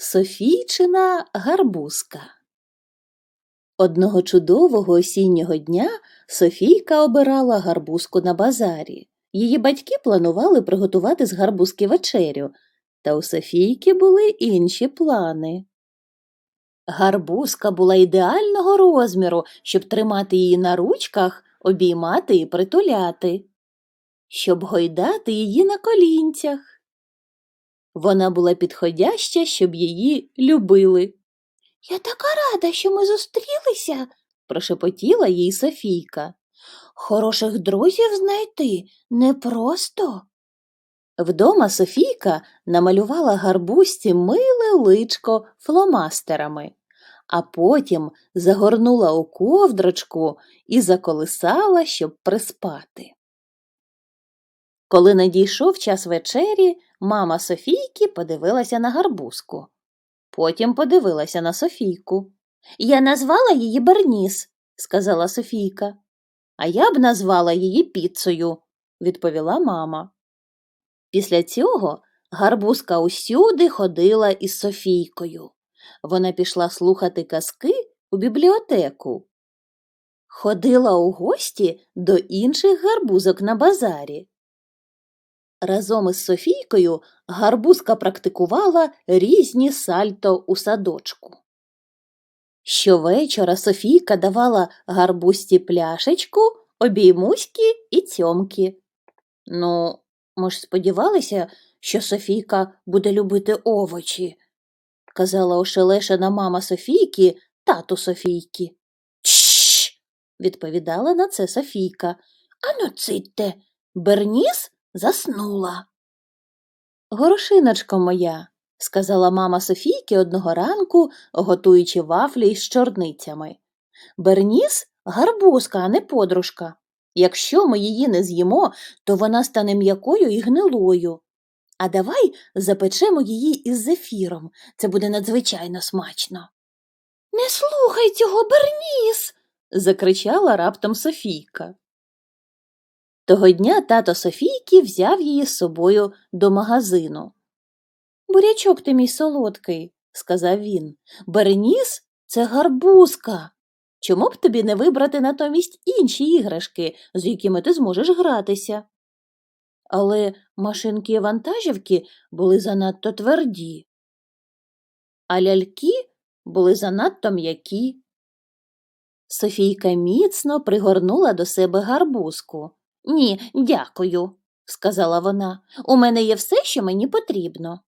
Софійчина гарбузка. Одного чудового осіннього дня Софійка обирала гарбузку на базарі. Її батьки планували приготувати з гарбузки вечерю, та у Софійки були інші плани. Гарбузка була ідеального розміру, щоб тримати її на ручках, обіймати і притуляти, щоб гойдати її на колінцях. Вона була підходяща, щоб її любили. Я така рада, що ми зустрілися, прошепотіла їй Софійка. Хороших друзів знайти непросто. Вдома Софійка намалювала гарбузці миле личко фломастерами, а потім загорнула у ковдрочку і заколисала, щоб приспати. Коли надійшов час вечері, мама Софійки подивилася на гарбузку. Потім подивилася на Софійку. Я назвала її Берніс, сказала Софійка. А я б назвала її піцею, відповіла мама. Після цього гарбузка усюди ходила із Софійкою. Вона пішла слухати казки у бібліотеку. Ходила у гості до інших гарбузок на базарі. Разом із Софійкою гарбузка практикувала різні сальто у садочку. Щовечора Софійка давала гарбузці пляшечку, обіймуськи і цьомки. Ну, ми ж сподівалися, що Софійка буде любити овочі, казала ошелешена мама Софійки тату Софійки. Чш. відповідала на це Софійка. Ану, цитьте, Берніс заснула. Горошиночко моя, сказала мама Софійки одного ранку, готуючи вафлі з чорницями. Берніс гарбузка, а не подружка. Якщо ми її не з'їмо, то вона стане м'якою і гнилою. А давай запечемо її із зефіром. Це буде надзвичайно смачно. Не слухай цього, Берніс. закричала раптом Софійка. Того дня тато Софійки взяв її з собою до магазину. Бурячок ти мій солодкий, сказав він. Береніс це гарбузка. Чому б тобі не вибрати натомість інші іграшки, з якими ти зможеш гратися? Але машинки і вантажівки були занадто тверді, а ляльки були занадто м'які. Софійка міцно пригорнула до себе гарбузку. Ні, дякую, сказала вона. У мене є все, що мені потрібно.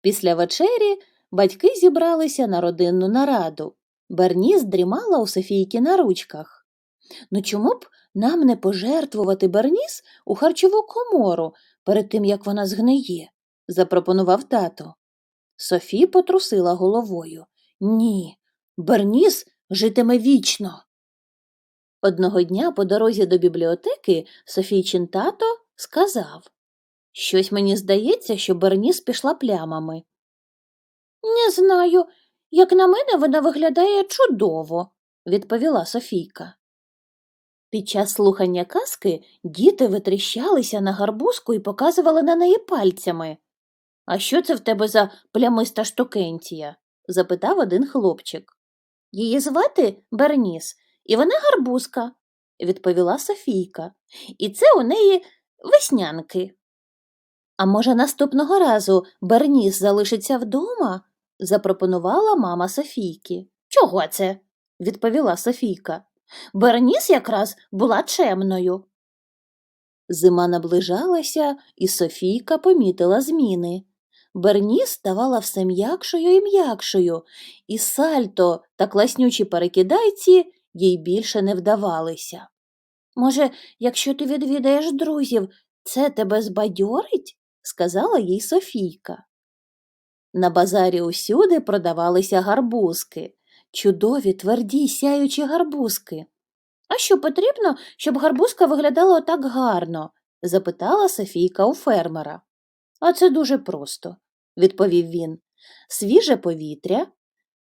Після вечері батьки зібралися на родинну нараду. Берніс дрімала у Софійки на ручках. Ну чому б нам не пожертвувати Берніс у харчову комору перед тим, як вона згниє? запропонував тато. Софі потрусила головою. Ні, Берніс житиме вічно. Одного дня по дорозі до бібліотеки Софійчин тато сказав Щось мені здається, що Берніс пішла плямами. Не знаю, як на мене вона виглядає чудово, відповіла Софійка. Під час слухання казки діти витріщалися на гарбузку і показували на неї пальцями. А що це в тебе за плямиста штукенція? запитав один хлопчик. Її звати Берніс, і вона гарбузка, відповіла Софійка. І це у неї веснянки. А може, наступного разу Берніс залишиться вдома? запропонувала мама Софійки. Чого це? відповіла Софійка. Берніс якраз була чемною. Зима наближалася, і Софійка помітила зміни. Берніс ставала все м'якшою і м'якшою, і сальто та класнючі перекидайці їй більше не вдавалися. Може, якщо ти відвідаєш друзів, це тебе збадьорить? сказала їй Софійка. На базарі усюди продавалися гарбузки, чудові, тверді, сяючі гарбузки. А що потрібно, щоб гарбузка виглядала отак гарно? запитала Софійка у фермера. А це дуже просто, відповів він. Свіже повітря,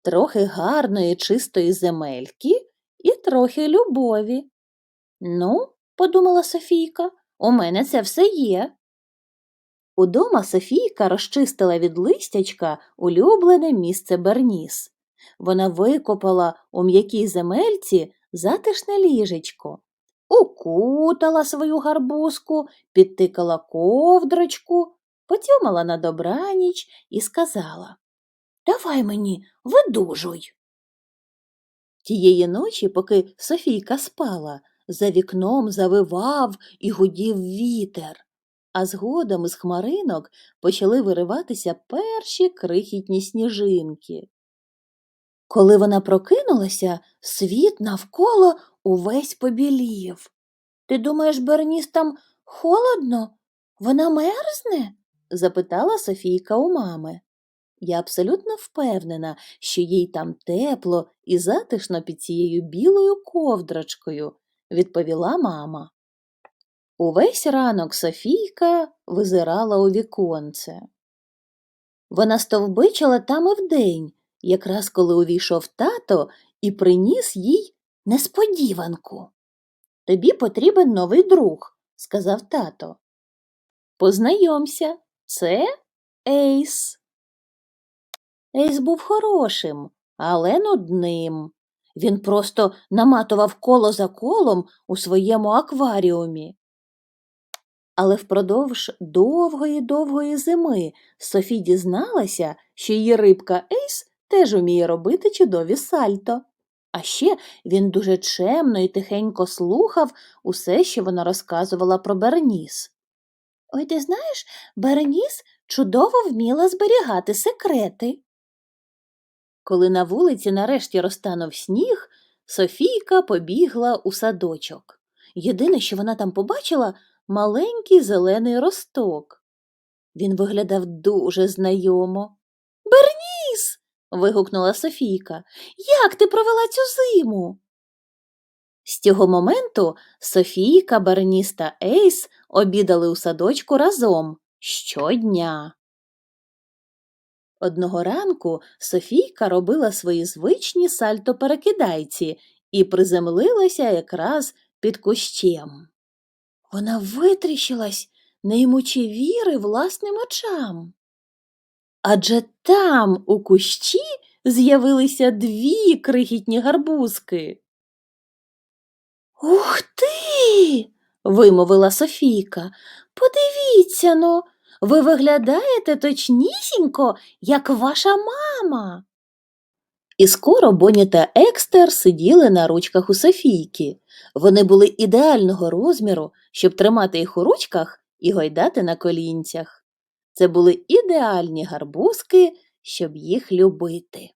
трохи гарної, чистої земельки і трохи любові. Ну, подумала Софійка, у мене це все є. Удома Софійка розчистила від листячка улюблене місце Берніс. Вона викопала у м'якій земельці затишне ліжечко, укутала свою гарбузку, підтикала ковдрочку, потьомала на добраніч і сказала Давай мені, видужуй. Тієї ночі, поки Софійка спала, за вікном завивав і гудів вітер, а згодом із хмаринок почали вириватися перші крихітні сніжинки. Коли вона прокинулася, світ навколо увесь побілів. Ти думаєш, Берніс, там холодно? Вона мерзне? запитала Софійка у мами. Я абсолютно впевнена, що їй там тепло і затишно під цією білою ковдрочкою, відповіла мама. Увесь ранок Софійка визирала у віконце. Вона стовбичила там і вдень, якраз коли увійшов тато і приніс їй несподіванку. Тобі потрібен новий друг, сказав тато. Познайомся, це Ейс. Ейс був хорошим, але нудним. Він просто наматував коло за колом у своєму акваріумі. Але впродовж довгої-довгої зими Софі дізналася, що її рибка Ейс теж уміє робити чудові сальто. А ще він дуже чемно і тихенько слухав усе, що вона розказувала про Берніс. Ой, ти знаєш, Берніс чудово вміла зберігати секрети. Коли на вулиці нарешті розтанув сніг, Софійка побігла у садочок. Єдине, що вона там побачила, маленький зелений росток. Він виглядав дуже знайомо. Берніс. вигукнула Софійка. Як ти провела цю зиму? З цього моменту Софійка, Берніс та Ейс обідали у садочку разом щодня. Одного ранку Софійка робила свої звичні сальто-перекидайці і приземлилася якраз під кущем. Вона витріщилась, не ймучи віри власним очам. Адже там, у кущі, з'явилися дві крихітні гарбузки. Ух ти. вимовила Софійка. Подивіться но, ви виглядаєте точнісінько, як ваша мама. І скоро Боні та Екстер сиділи на ручках у Софійки. Вони були ідеального розміру, щоб тримати їх у ручках і гойдати на колінцях. Це були ідеальні гарбузки, щоб їх любити.